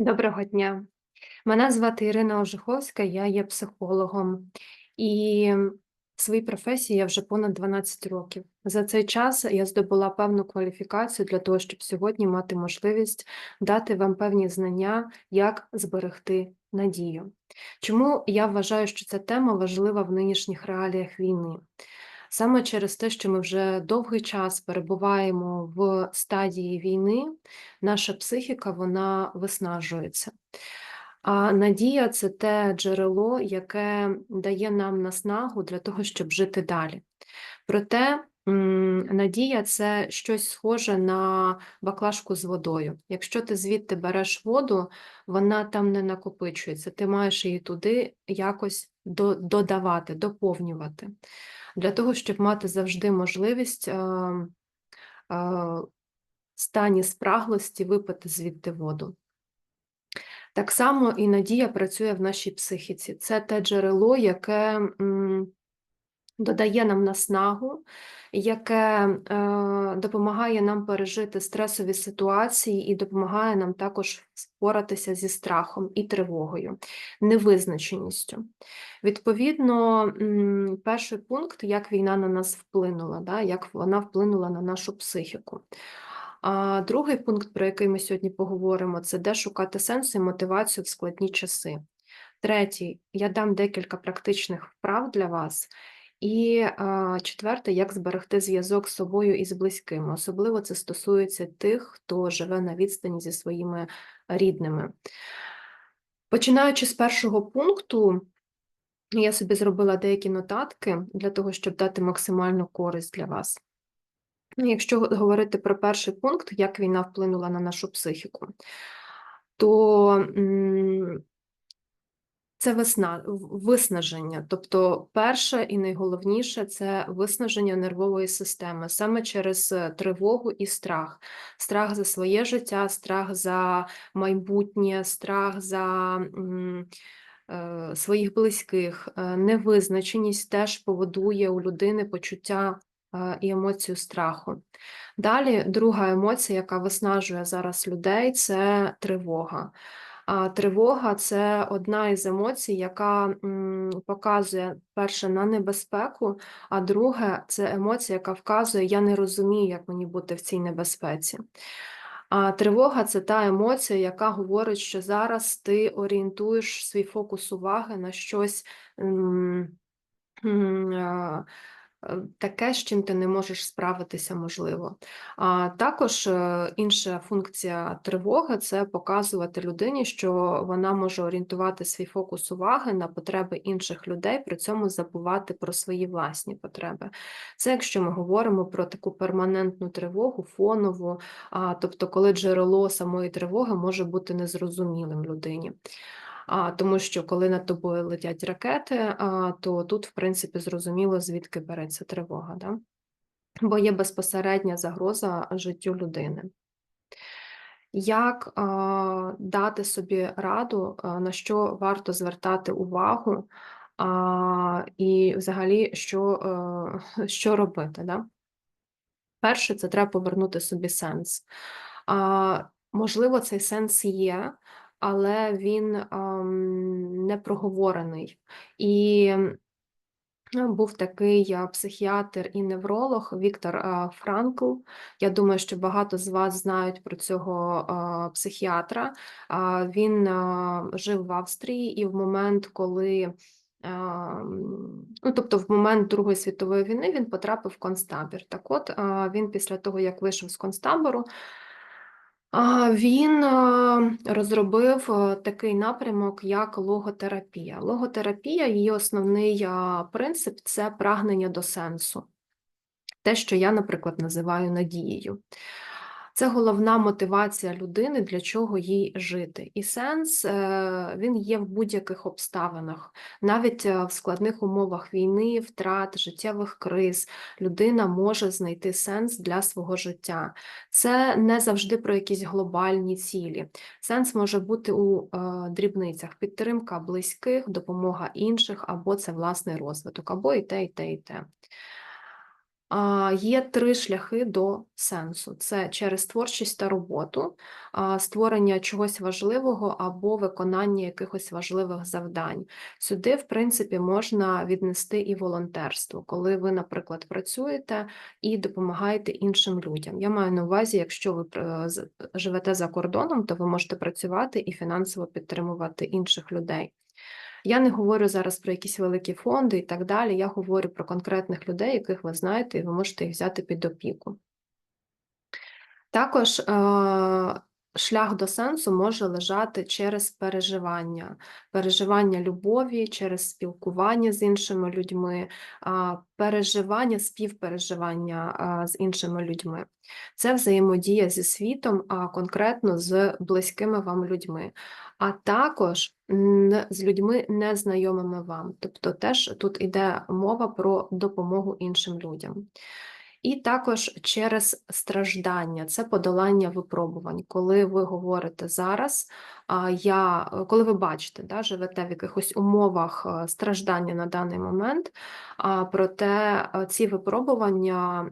Доброго дня. Мене звати Ірина Ожиховська, я є психологом, і в своїй професії я вже понад 12 років. За цей час я здобула певну кваліфікацію для того, щоб сьогодні мати можливість дати вам певні знання, як зберегти надію. Чому я вважаю, що ця тема важлива в нинішніх реаліях війни? Саме через те, що ми вже довгий час перебуваємо в стадії війни, наша психіка вона виснажується. А надія це те джерело, яке дає нам наснагу для того, щоб жити далі. Проте надія це щось схоже на баклажку з водою. Якщо ти звідти береш воду, вона там не накопичується, ти маєш її туди якось до- додавати, доповнювати. Для того, щоб мати завжди можливість е, е, в стані спраглості випити звідти воду. Так само і надія працює в нашій психіці. Це те джерело, яке м, додає нам наснагу, яке е, допомагає нам пережити стресові ситуації і допомагає нам також впоратися зі страхом і тривогою, невизначеністю. Відповідно, перший пункт, як війна на нас вплинула, да, як вона вплинула на нашу психіку. А другий пункт, про який ми сьогодні поговоримо, це де шукати сенс і мотивацію в складні часи. Третій, я дам декілька практичних вправ для вас. І четверте, як зберегти зв'язок з собою і з близькими. Особливо це стосується тих, хто живе на відстані зі своїми рідними. Починаючи з першого пункту, я собі зробила деякі нотатки для того, щоб дати максимальну користь для вас. Якщо говорити про перший пункт, як війна вплинула на нашу психіку, то це весна, виснаження. Тобто, перше і найголовніше це виснаження нервової системи саме через е, тривогу і страх. Страх за своє життя, страх за майбутнє, страх за м, е, своїх близьких. Е, Невизначеність теж поводує у людини почуття і емоцію страху. Далі друга емоція, яка виснажує зараз людей, це тривога. А тривога це одна із емоцій, яка показує перше на небезпеку, а друге це емоція, яка вказує, я не розумію, як мені бути в цій небезпеці. А тривога це та емоція, яка говорить, що зараз ти орієнтуєш свій фокус уваги на щось. Е, Таке, з чим ти не можеш справитися, можливо. А також е, інша функція тривоги це показувати людині, що вона може орієнтувати свій фокус уваги на потреби інших людей, при цьому забувати про свої власні потреби. Це якщо ми говоримо про таку перманентну тривогу, фонову, а, тобто коли джерело самої тривоги може бути незрозумілим людині. А, тому що коли над тобою летять ракети, а, то тут, в принципі, зрозуміло, звідки береться тривога, да? бо є безпосередня загроза життю людини. Як а, дати собі раду, а, на що варто звертати увагу, а, і взагалі, що, е, що робити? Да? Перше, це треба повернути собі сенс. А, можливо, цей сенс є, але він ам, не проговорений. І ну, був такий психіатр і невролог Віктор Франкл. Я думаю, що багато з вас знають про цього психіатра. Він жив в Австрії, і в момент, коли Ну, тобто, в момент Другої світової війни він потрапив в концтабір. Так от, він після того, як вийшов з концтабору, Він розробив такий напрямок, як логотерапія. Логотерапія, її основний принцип це прагнення до сенсу. Те, що я, наприклад, називаю надією. Це головна мотивація людини, для чого їй жити. І сенс е, він є в будь-яких обставинах, навіть е, в складних умовах війни, втрат, життєвих криз, людина може знайти сенс для свого життя. Це не завжди про якісь глобальні цілі. Сенс може бути у е, дрібницях: підтримка близьких, допомога інших, або це власний розвиток, або і те, і те, і те. Є три шляхи до сенсу: це через творчість та роботу, створення чогось важливого або виконання якихось важливих завдань. Сюди, в принципі, можна віднести і волонтерство, коли ви, наприклад, працюєте і допомагаєте іншим людям. Я маю на увазі, якщо ви е, живете за кордоном, то ви можете працювати і фінансово підтримувати інших людей. Я не говорю зараз про якісь великі фонди і так далі. Я говорю про конкретних людей, яких ви знаєте, і ви можете їх взяти під опіку. Також е, шлях до сенсу може лежати через переживання, переживання любові, через спілкування з іншими людьми, переживання, співпереживання з іншими людьми. Це взаємодія зі світом, а конкретно з близькими вам людьми, а також з людьми незнайомими вам. Тобто теж тут іде мова про допомогу іншим людям. І також через страждання, це подолання випробувань. Коли ви говорите зараз, я, коли ви бачите, да, живете в якихось умовах е, страждання на даний момент, проте е, ці випробування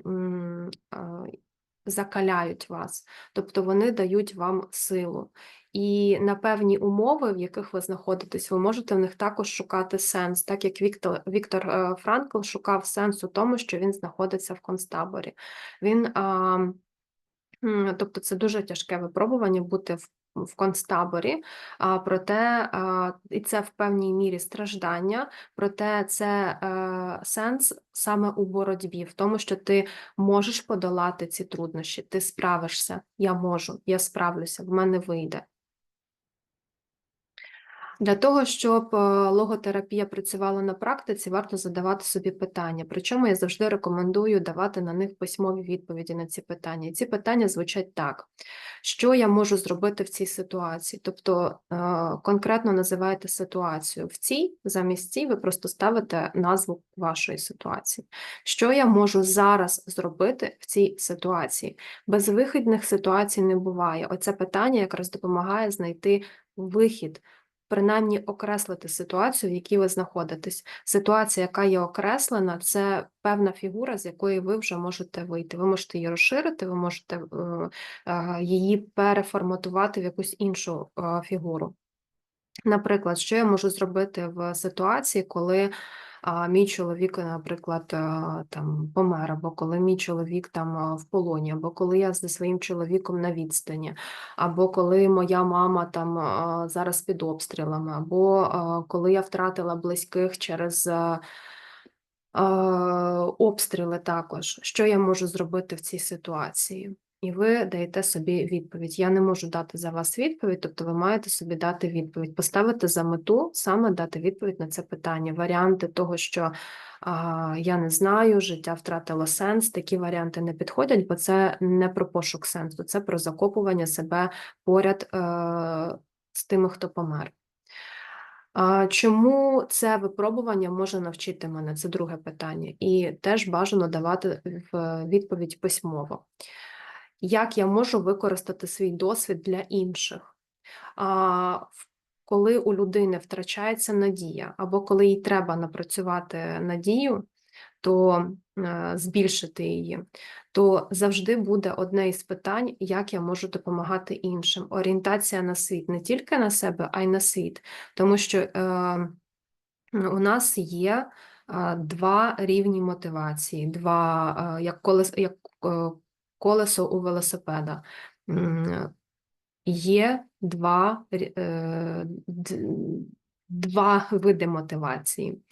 е, закаляють вас, тобто вони дають вам силу. І на певні умови, в яких ви знаходитесь, ви можете в них також шукати сенс, так як Віктор, Віктор е, Франкл шукав сенс у тому, що він знаходиться в концтаборі. Він, тобто, це дуже тяжке випробування бути в. В концтаборі, а, проте і це в певній мірі страждання, проте це е, сенс саме у боротьбі, в тому, що ти можеш подолати ці труднощі, ти справишся, я можу, я справлюся, в мене вийде. Для того, щоб е, логотерапія працювала на практиці, варто задавати собі питання. Причому я завжди рекомендую давати на них письмові відповіді на ці питання. І ці питання звучать так: що я можу зробити в цій ситуації? Тобто е, конкретно називаєте ситуацію. В цій замість цій ви просто ставите назву вашої ситуації. Що я можу зараз зробити в цій ситуації? Безвихідних ситуацій не буває. Оце питання якраз допомагає знайти вихід принаймні окреслити ситуацію, в якій ви знаходитесь. Ситуація, яка є окреслена, це певна фігура, з якої ви вже можете вийти. Ви можете її розширити, ви можете е, е, її переформатувати в якусь іншу е, фігуру. Наприклад, що я можу зробити в ситуації, коли а, мій чоловік, наприклад, а, там помер, або коли мій чоловік там а, в полоні, або коли я зі своїм чоловіком на відстані, або коли моя мама там а, зараз під обстрілами, або коли я втратила близьких через. Обстріли також, що я можу зробити в цій ситуації? І ви даєте собі відповідь. Я не можу дати за вас відповідь, тобто ви маєте собі дати відповідь, поставити за мету саме дати відповідь на це питання. Варіанти того, що а, я не знаю, життя втратило сенс. Такі варіанти не підходять, бо це не про пошук сенсу, це про закопування себе поряд е, з тими, хто помер. А Чому це випробування може навчити мене? Це друге питання, і теж бажано давати відповідь письмово. Як я можу використати свій досвід для інших? А, Коли у людини втрачається надія, або коли їй треба напрацювати надію, то е, збільшити її, то завжди буде одне із питань, як я можу допомагати іншим. Орієнтація на світ, не тільки на себе, а й на світ. Тому що е, у нас є е, два рівні мотивації, два, е, як колес, як колесо у велосипеда. Є два, е, два види мотивації: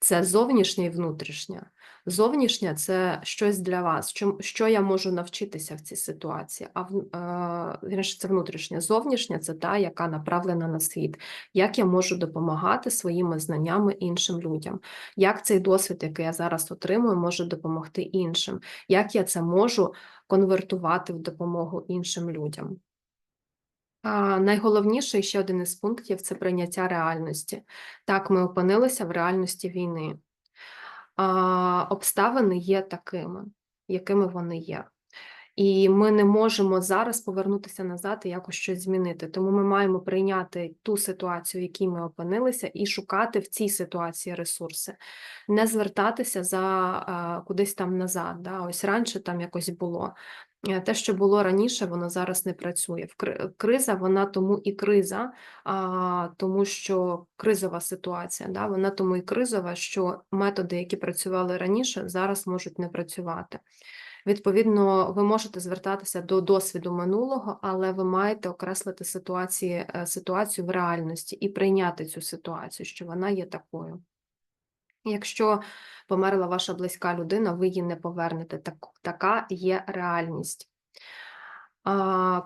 це зовнішня і внутрішня. Зовнішня це щось для вас, що, я можу навчитися в цій ситуації. А е, це внутрішня. Зовнішня це та, яка направлена на світ. Як я можу допомагати своїми знаннями іншим людям? Як цей досвід, який я зараз отримую, може допомогти іншим? Як я це можу конвертувати в допомогу іншим людям? А, Найголовніший ще один із пунктів це прийняття реальності. Так, ми опинилися в реальності війни. Обставини є такими, якими вони є. і ми не можемо зараз повернутися назад і якось щось змінити. Тому ми маємо прийняти ту ситуацію, в якій ми опинилися, і шукати в цій ситуації ресурси, не звертатися за а, кудись там назад. Да? Ось раніше там якось було. Е, Те, що було раніше, воно зараз не працює. Криза, вона тому і криза, а, тому що кризова ситуація, да, вона тому і кризова, що методи, які працювали раніше, зараз можуть не працювати. Відповідно, ви можете звертатися до досвіду минулого, але ви маєте окреслити ситуації, е, ситуацію в реальності і прийняти цю ситуацію, що вона є такою. Якщо померла ваша близька людина, ви її не повернете. Так, така є реальність. А,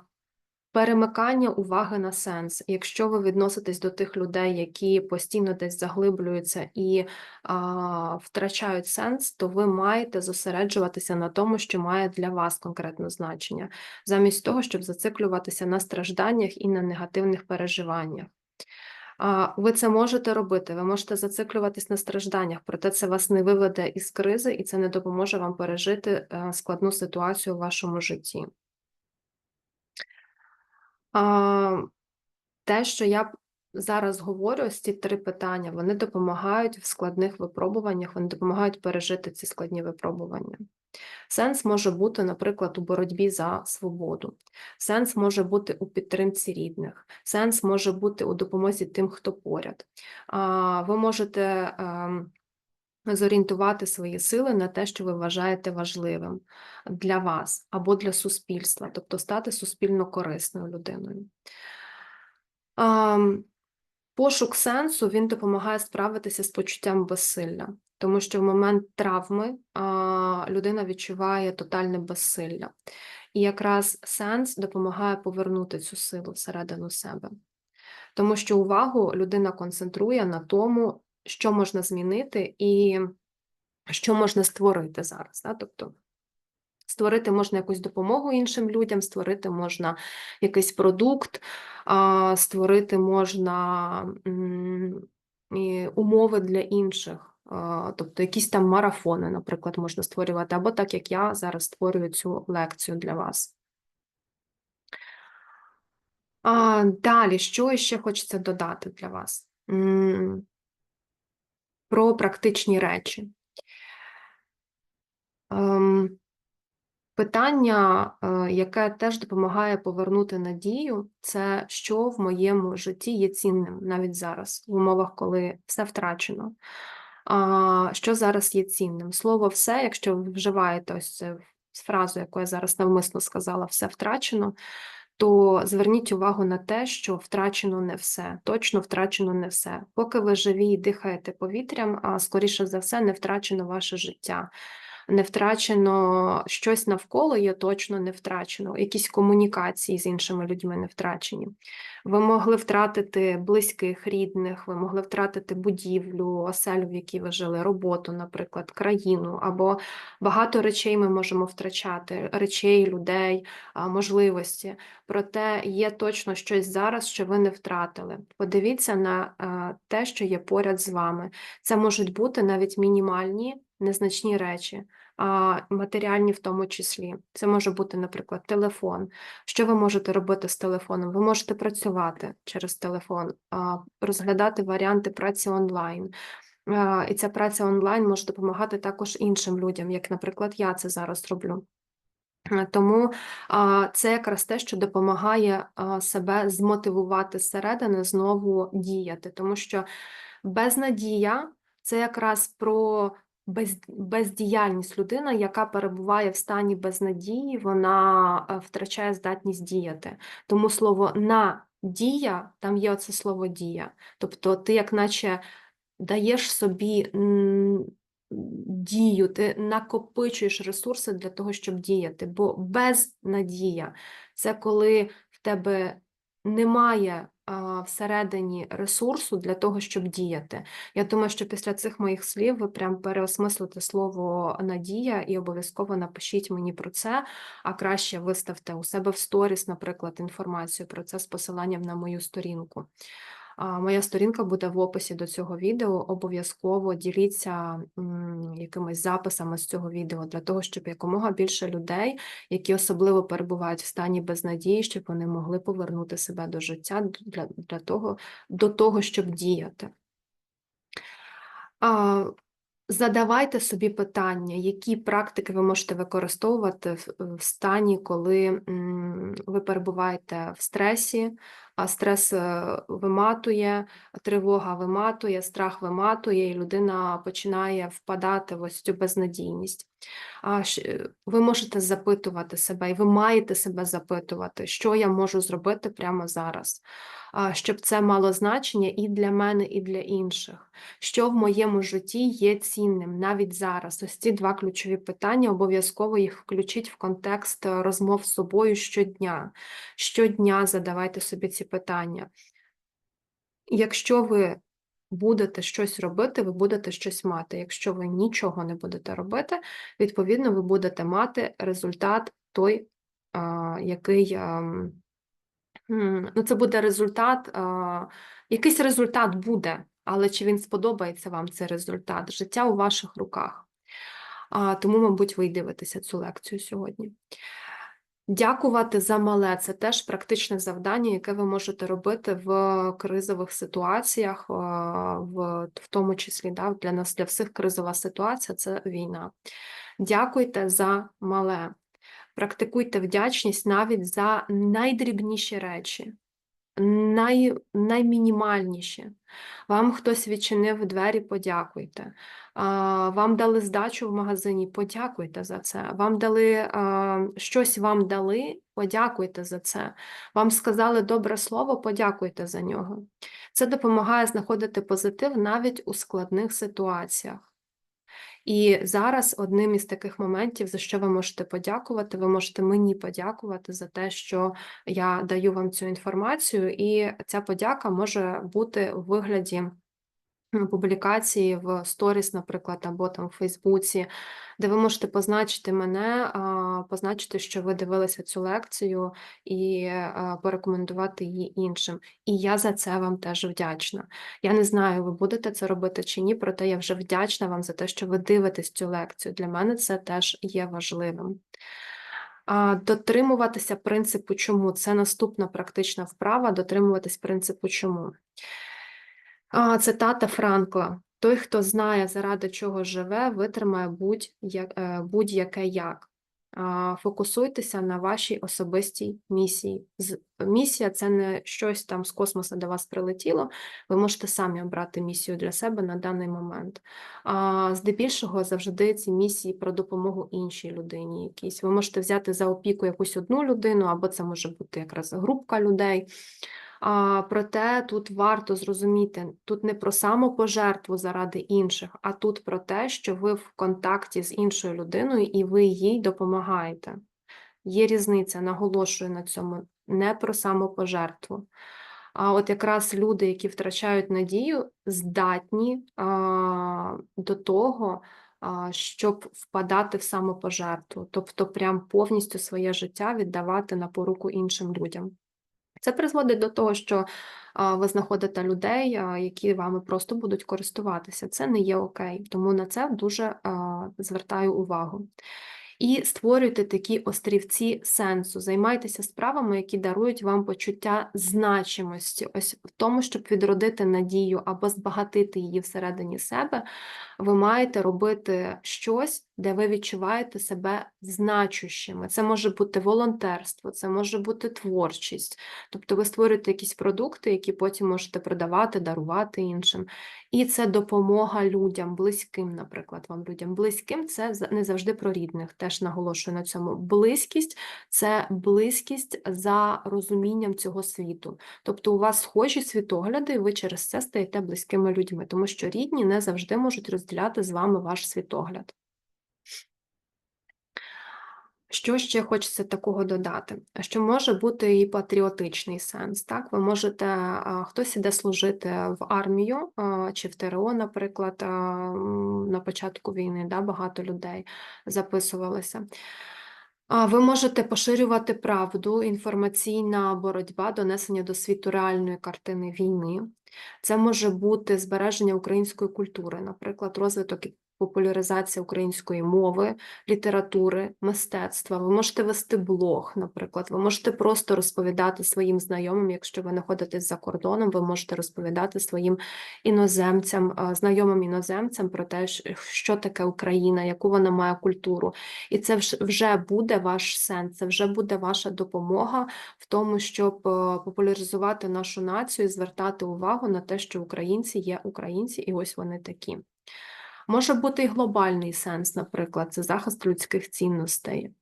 Перемикання уваги на сенс. Якщо ви відноситесь до тих людей, які постійно десь заглиблюються і а, втрачають сенс, то ви маєте зосереджуватися на тому, що має для вас конкретне значення, замість того, щоб зациклюватися на стражданнях і на негативних переживаннях. Ви це можете робити, ви можете зациклюватись на стражданнях, проте це вас не виведе із кризи і це не допоможе вам пережити е, складну ситуацію у вашому житті. Те, що я зараз говорю, ось ці три питання, вони допомагають в складних випробуваннях, вони допомагають пережити ці складні випробування. Сенс може бути, наприклад, у боротьбі за свободу, сенс може бути у підтримці рідних, сенс може бути у допомозі тим, хто поряд. Ви можете ем, зорієнтувати свої сили на те, що ви вважаєте важливим для вас або для суспільства, тобто стати суспільно корисною людиною. Пошук сенсу він допомагає справитися з почуттям безсилля, тому що в момент травми людина відчуває тотальне безсилля. І якраз сенс допомагає повернути цю силу всередину себе. Тому що увагу людина концентрує на тому, що можна змінити і що можна створити зараз. Да? Тобто створити можна якусь допомогу іншим людям, створити можна якийсь продукт, створити можна умови для інших. Тобто якісь там марафони, наприклад, можна створювати, або так як я зараз створюю цю лекцію для вас. А, Далі, що ще хочеться додати для вас? Про практичні речі. Ем, Питання, е, яке теж допомагає повернути надію, це що в моєму житті є цінним навіть зараз, в умовах, коли все втрачено. Що зараз є цінним? Слово все, якщо ви вживаєте ось фразу, яку я зараз навмисно сказала, все втрачено, то зверніть увагу на те, що втрачено не все, точно втрачено не все. Поки ви живі і дихаєте повітрям, а скоріше за все, не втрачено ваше життя не втрачено щось навколо є точно не втрачено, якісь комунікації з іншими людьми не втрачені. Ви могли втратити близьких, рідних, ви могли втратити будівлю, оселю, в якій ви жили, роботу, наприклад, країну, або багато речей ми можемо втрачати, речей, людей, можливості. Проте є точно щось зараз, що ви не втратили. Подивіться на те, що є поряд з вами. Це можуть бути навіть мінімальні незначні речі, а матеріальні в тому числі. Це може бути, наприклад, телефон. Що ви можете робити з телефоном? Ви можете працювати через телефон, розглядати варіанти праці онлайн. І ця праця онлайн може допомагати також іншим людям, як, наприклад, я це зараз роблю. Тому це якраз те, що допомагає себе змотивувати зсередини знову діяти, тому що безнадія це якраз про без, бездіяльність людина, яка перебуває в стані безнадії, вона е, втрачає здатність діяти. Тому слово надія, там є оце слово дія. Тобто ти, як наче даєш собі дію, ти накопичуєш ресурси для того, щоб діяти. Бо безнадія це коли в тебе немає всередині ресурсу для того, щоб діяти. Я думаю, що після цих моїх слів ви прям переосмислите слово надія і обов'язково напишіть мені про це, а краще виставте у себе в сторіс, наприклад, інформацію про це з посиланням на мою сторінку. Моя сторінка буде в описі до цього відео. Обов'язково діліться якимись записами з цього відео для того, щоб якомога більше людей, які особливо перебувають в стані безнадії, щоб вони могли повернути себе до життя для, для того, до того, щоб діяти. Задавайте собі питання, які практики ви можете використовувати в, стані, коли ви перебуваєте в стресі, а стрес е, виматує, тривога виматує, страх виматує, і людина починає впадати в ось цю безнадійність. А е, ви можете запитувати себе, і ви маєте себе запитувати, що я можу зробити прямо зараз, щоб це мало значення і для мене, і для інших що в моєму житті є цінним навіть зараз. Ось ці два ключові питання обов'язково їх включіть в контекст е, розмов з собою щодня. Щодня задавайте собі ці питання. Якщо ви будете щось робити, ви будете щось мати. Якщо ви нічого не будете робити, відповідно, ви будете мати результат той, який. Ну, це буде результат, а, якийсь результат буде, але чи він сподобається вам цей результат? Життя у ваших руках. Тому, мабуть, ви й дивитеся цю лекцію сьогодні. Дякувати за мале це теж практичне завдання, яке ви можете робити в кризових ситуаціях, в, в тому числі да, для нас, для всіх кризова ситуація це війна. Дякуйте за мале. Практикуйте вдячність навіть за найдрібніші речі, най, наймінімальніші. Вам хтось відчинив двері, подякуйте. Вам дали здачу в магазині, подякуйте за це. Вам дали щось вам дали, подякуйте за це. Вам сказали добре слово, подякуйте за нього. Це допомагає знаходити позитив навіть у складних ситуаціях. І зараз одним із таких моментів, за що ви можете подякувати, ви можете мені подякувати за те, що я даю вам цю інформацію, і ця подяка може бути у вигляді публікації в сторіс, наприклад, або там в Фейсбуці, де ви можете позначити мене, позначити, що ви дивилися цю лекцію, і порекомендувати її іншим. І я за це вам теж вдячна. Я не знаю, ви будете це робити чи ні, проте я вже вдячна вам за те, що ви дивитесь цю лекцію. Для мене це теж є важливим. Дотримуватися принципу чому це наступна практична вправа, дотримуватись принципу чому. Цитата Франкла: Той, хто знає, заради чого живе, витримає е, будь-яке як. Фокусуйтеся на вашій особистій місії. Місія це не щось там з космосу до вас прилетіло. Ви можете самі обрати місію для себе на даний момент. А, Здебільшого завжди ці місії про допомогу іншій людині. Якісь ви можете взяти за опіку якусь одну людину, або це може бути якраз групка людей. А, Проте тут варто зрозуміти, тут не про самопожертву заради інших, а тут про те, що ви в контакті з іншою людиною і ви їй допомагаєте. Є різниця, наголошую на цьому, не про самопожертву. А от якраз люди, які втрачають надію, здатні а, до того, а, щоб впадати в самопожертву, тобто прям повністю своє життя віддавати на поруку іншим людям. Це призводить до того, що ви знаходите людей, які вами просто будуть користуватися. Це не є окей, тому на це дуже звертаю увагу. І створюйте такі острівці сенсу, займайтеся справами, які дарують вам почуття значимості, ось в тому, щоб відродити надію або збагатити її всередині себе, ви маєте робити щось, де ви відчуваєте себе значущими. Це може бути волонтерство, це може бути творчість. Тобто ви створюєте якісь продукти, які потім можете продавати, дарувати іншим. І це допомога людям, близьким, наприклад, вам людям. Близьким це не завжди про рідних, теж наголошую на цьому. Близькість це близькість за розумінням цього світу. Тобто у вас схожі світогляди, і ви через це стаєте близькими людьми, тому що рідні не завжди можуть розділяти з вами ваш світогляд. Що ще хочеться такого додати? Що може бути і патріотичний сенс. Так, ви можете, хтось іде служити в армію чи в ТРО, наприклад, на початку війни, да, багато людей записувалися. А, Ви можете поширювати правду, інформаційна боротьба, донесення до світу реальної картини війни. Це може бути збереження української культури, наприклад, розвиток популяризація української мови, літератури, мистецтва. Ви можете вести блог, наприклад, ви можете просто розповідати своїм знайомим, якщо ви знаходитесь за кордоном, ви можете розповідати своїм іноземцям, знайомим іноземцям про те, що таке Україна, яку вона має культуру. І це вже буде ваш сенс, це вже буде ваша допомога в тому, щоб е, популяризувати нашу націю, і звертати увагу на те, що українці є українці, і ось вони такі. Може бути і глобальний сенс, наприклад, це захист людських цінностей.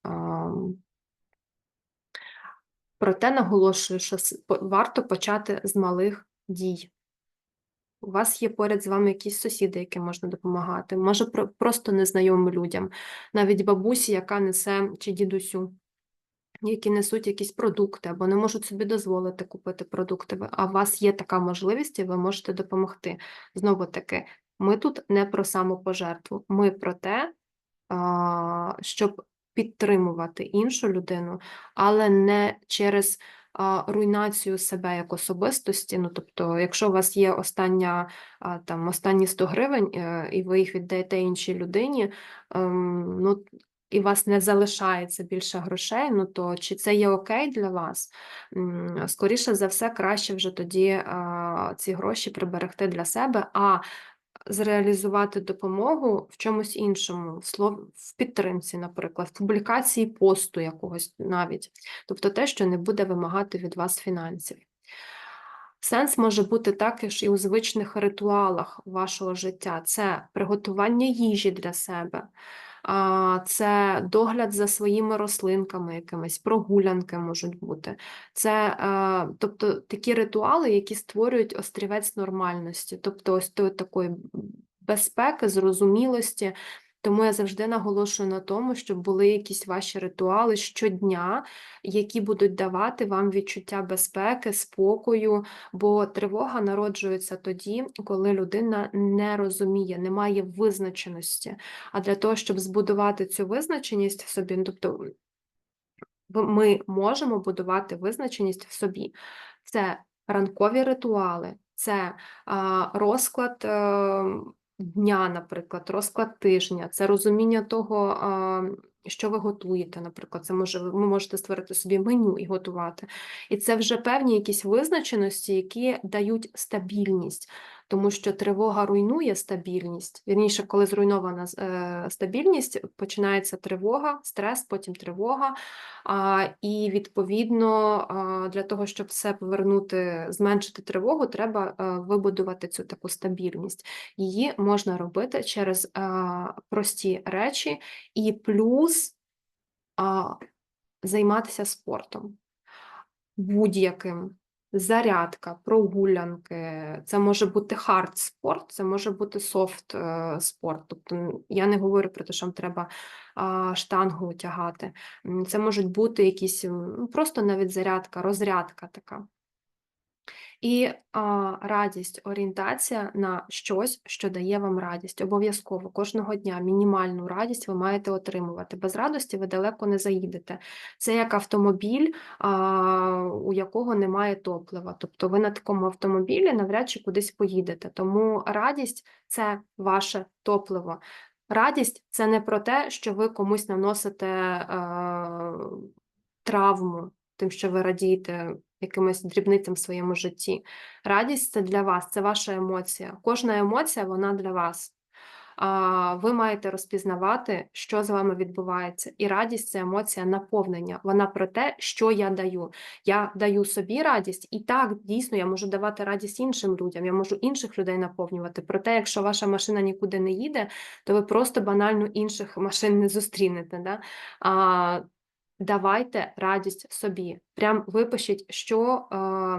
Проте наголошую, що варто почати з малих дій. У вас є поряд з вами якісь сусіди, яким можна допомагати, може просто незнайомим людям, навіть бабусі, яка несе чи дідусю, які несуть якісь продукти або не можуть собі дозволити купити продукти, а у вас є така можливість, і ви можете допомогти. Знову таки, ми тут не про самопожертву, ми про те, щоб підтримувати іншу людину, але не через руйнацію себе як особистості. Ну, тобто, якщо у вас є остання, там, останні 100 гривень, е, і ви їх віддаєте іншій людині, ем, ну, і у вас не залишається більше грошей, ну то чи це є окей для вас? Скоріше за все, краще вже тоді ці гроші приберегти для себе, а зреалізувати допомогу в чомусь іншому, в підтримці, наприклад, в публікації посту якогось навіть, тобто те, що не буде вимагати від вас фінансів. Сенс може бути також і у звичних ритуалах вашого життя: це приготування їжі для себе, це догляд за своїми рослинками, якимись прогулянки можуть бути. Це е, тобто такі ритуали, які створюють острівець нормальності, тобто ось такої безпеки, зрозумілості. Тому я завжди наголошую на тому, щоб були якісь ваші ритуали щодня, які будуть давати вам відчуття безпеки, спокою, бо тривога народжується тоді, коли людина не розуміє, не має визначеності. А для того, щоб збудувати цю визначеність в собі, ну, тобто ми можемо будувати визначеність в собі. Це ранкові ритуали, це розклад е, дня, наприклад, розклад тижня, це розуміння того, що ви готуєте, наприклад, це може ви можете створити собі меню і готувати. І це вже певні якісь визначеності, які дають стабільність, тому що тривога руйнує стабільність. Вірніше, коли зруйнована е, стабільність, починається тривога, стрес, потім тривога. І відповідно для того, щоб все повернути, зменшити тривогу, треба а, вибудувати цю таку стабільність. Її можна робити через а, прості речі, і плюс займатися спортом будь-яким. Зарядка, прогулянки, це може бути хард спорт, це може бути софт е, спорт. Тобто я не говорю про те, що вам треба штангу тягати. Це можуть бути якісь ну, просто навіть зарядка, розрядка така. І а, радість, орієнтація на щось, що дає вам радість. Обов'язково кожного дня мінімальну радість ви маєте отримувати. Без радості ви далеко не заїдете. Це як автомобіль, а, у якого немає топлива. Тобто ви на такому автомобілі навряд чи кудись поїдете. Тому радість це ваше топливо. Радість це не про те, що ви комусь наносите е, травму, тим, що ви радієте якимось дрібницям в своєму житті. Радість це для вас, це ваша емоція. Кожна емоція вона для вас. Ви маєте розпізнавати, що з вами відбувається. І радість це емоція наповнення. Вона про те, що я даю. Я даю собі радість, і так дійсно я можу давати радість іншим людям. Я можу інших людей наповнювати. Проте, якщо ваша машина нікуди не їде, то ви просто банально інших машин не зустрінете. Да? Давайте радість собі. Прям випишіть, що. А,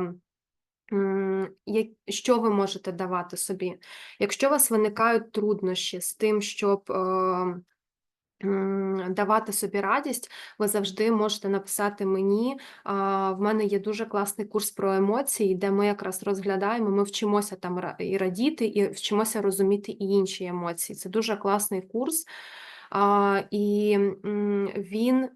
що ви можете давати собі? Якщо у вас виникають труднощі з тим, щоб е, давати собі радість, ви завжди можете написати мені. В мене є дуже класний курс про емоції, де ми якраз розглядаємо, ми вчимося там і радіти, і вчимося розуміти і інші емоції. Це дуже класний курс, і він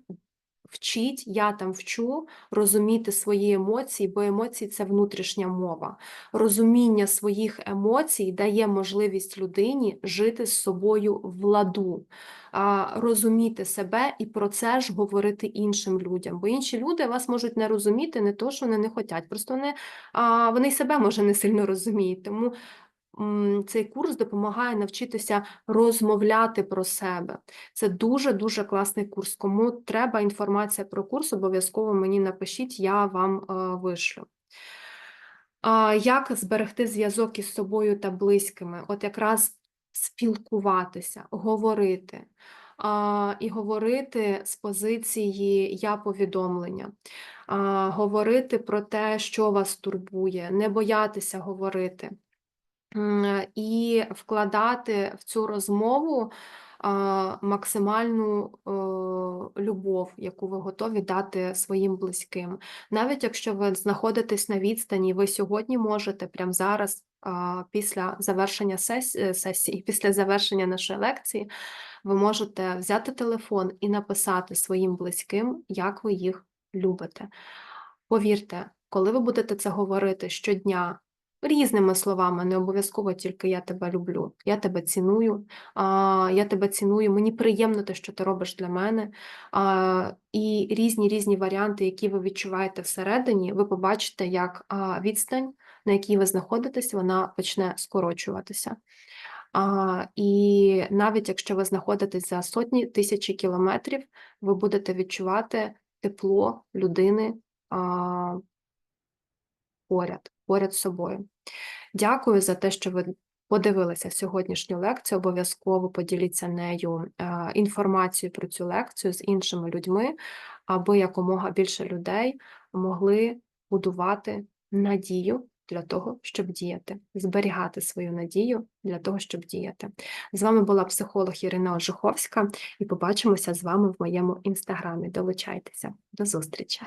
вчить, я там вчу розуміти свої емоції, бо емоції це внутрішня мова. Розуміння своїх емоцій дає можливість людині жити з собою в ладу, розуміти себе і про це ж говорити іншим людям. Бо інші люди вас можуть не розуміти, не то, що вони не хочуть, просто вони, вони себе може не сильно розуміють. Тому цей курс допомагає навчитися розмовляти про себе. Це дуже-дуже класний курс. Кому треба інформація про курс, обов'язково мені напишіть, я вам е, вишлю. Як зберегти зв'язок із собою та близькими? От якраз спілкуватися, говорити. І говорити з позиції я повідомлення, говорити про те, що вас турбує, не боятися говорити. І вкладати в цю розмову максимальну любов, яку ви готові дати своїм близьким. Навіть якщо ви знаходитесь на відстані, ви сьогодні можете прямо зараз, після завершення е, сесії, після завершення нашої лекції, ви можете взяти телефон і написати своїм близьким, як ви їх любите. Повірте, коли ви будете це говорити щодня різними словами, не обов'язково тільки я тебе люблю, я тебе ціную, я тебе ціную, мені приємно те, що ти робиш для мене. І різні різні варіанти, які ви відчуваєте всередині, ви побачите, як відстань, на якій ви знаходитесь, вона почне скорочуватися. А, і навіть якщо ви знаходитесь за сотні тисячі кілометрів, ви будете відчувати тепло людини а, поряд, поряд з собою. Дякую за те, що ви подивилися сьогоднішню лекцію. Обов'язково поділіться нею е, інформацією про цю лекцію з іншими людьми, аби якомога більше людей могли будувати надію для того, щоб діяти, зберігати свою надію для того, щоб діяти. З вами була психолог Ірина Ожуховська, і побачимося з вами в моєму інстаграмі. Долучайтеся. До зустрічі!